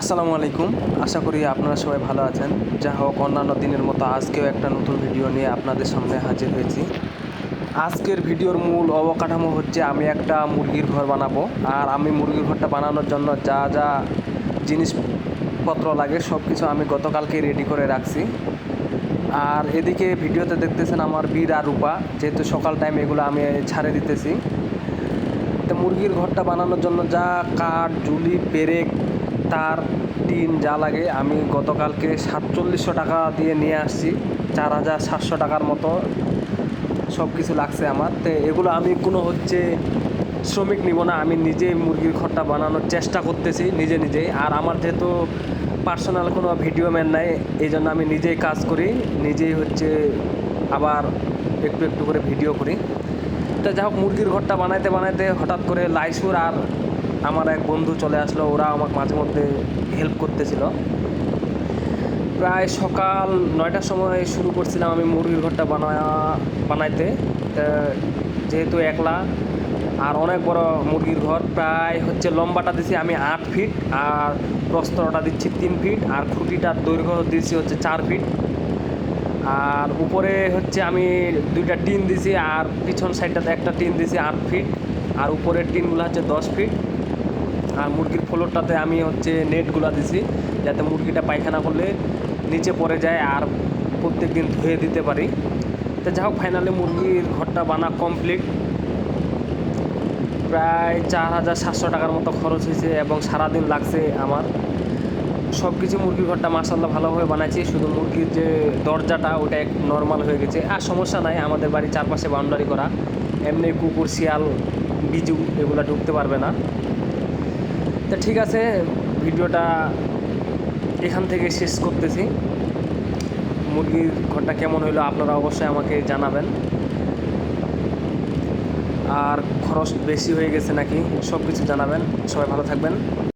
আসসালামু আলাইকুম। আশা করি আপনারা সবাই ভালো আছেন। যা হোক, অন্যান্য দিনের মতো আজকেও একটা নতুন ভিডিও নিয়ে আপনাদের সামনে হাজির হয়েছি। আজকের ভিডিওর মূল অবকাঠামো হচ্ছে আমি একটা মুরগির ঘর বানাবো। আর আমি মুরগির ঘরটা বানানোর জন্য যা যা জিনিসপত্র লাগে সব কিছু আমি গতকালকে রেডি করে রাখছি। আর এদিকে ভিডিওতে দেখতেছেন আমার বীর আর রূপা। যেহেতু সকাল টাইম এগুলো আমি ছাড়ে দিতেছি। তো মুরগির ঘরটা বানানোর জন্য যা কাঠ জুলি পেরেক তার টিন যা লাগে, আমি গতকালকে সাতচল্লিশশো টাকা দিয়ে নিয়ে আসছি। চার হাজার সাতশো টাকার মতো সব কিছু লাগছে আমার। তো এগুলো আমি কোনো হচ্ছে শ্রমিক নিব না, আমি নিজেই মুরগির ঘরটা বানানোর চেষ্টা করতেছি নিজে নিজেই। আর আমার যেহেতু পার্সোনাল কোনো ভিডিও ম্যান নাই এই জন্য আমি নিজেই কাজ করি, নিজেই হচ্ছে আবার একটু একটু করে ভিডিও করি। তো যাই হোক, মুরগির ঘরটা বানাইতে বানাইতে হঠাৎ করে লাইসুর আর আমার এক বন্ধু চলে আসলো, ওরা আমাকে মাঝে মধ্যে হেল্প করতেছিল। প্রায় সকাল নয়টার সময় শুরু করছিলাম আমি মুরগির ঘরটা বানা বানাইতে। যেহেতু একলা আর অনেক বড় মুরগির ঘর, প্রায় হচ্ছে লম্বাটা দিছি আমি আট ফিট আর প্রস্তরটা দিচ্ছি তিন ফিট আর খুঁটিটার দৈর্ঘ্য দিচ্ছি হচ্ছে চার ফিট আর উপরে হচ্ছে আমি দুইটা টিন দিছি আর পিছন সাইডটাতে একটা টিন দিছি আট ফিট আর উপরের টিনগুলো হচ্ছে দশ ফিট আর মুরগির ফ্লোরটাতে আমি হচ্ছে নেটগুলো দিছি, যাতে মুরগিটা পায়খানা করলে নিচে পড়ে যায় আর প্রত্যেক দিন ধুয়ে দিতে পারি। তো যাই হোক ফাইনালি মুরগির ঘরটা বানা কমপ্লিট প্রায় চার হাজার সাতশো টাকার মতো খরচ হয়েছে এবং সারাদিন লাগছে আমার। সব কিছু মুরগির ঘরটা মাসাল্লাহ ভালোভাবে বানাইছি, শুধু মুরগির যে দরজাটা, ওটা এক নর্মাল হয়ে গেছে। আর সমস্যা নাই, আমাদের বাড়ির চারপাশে বাউন্ডারি করা। এমনি কুকুর, শিয়াল, বিজু, এগুলো ঢুকতে পারবে না। তা ঠিক আছে, ভিডিওটা এখান থেকে শেষ করতেছি। মুরগির ঘরটা কেমন হইল আপনারা অবশ্যই আমাকে জানাবেন। আর খরচ বেশি হয়ে গেছে নাকি সব কিছু জানাবেন। সবাই ভালো থাকবেন।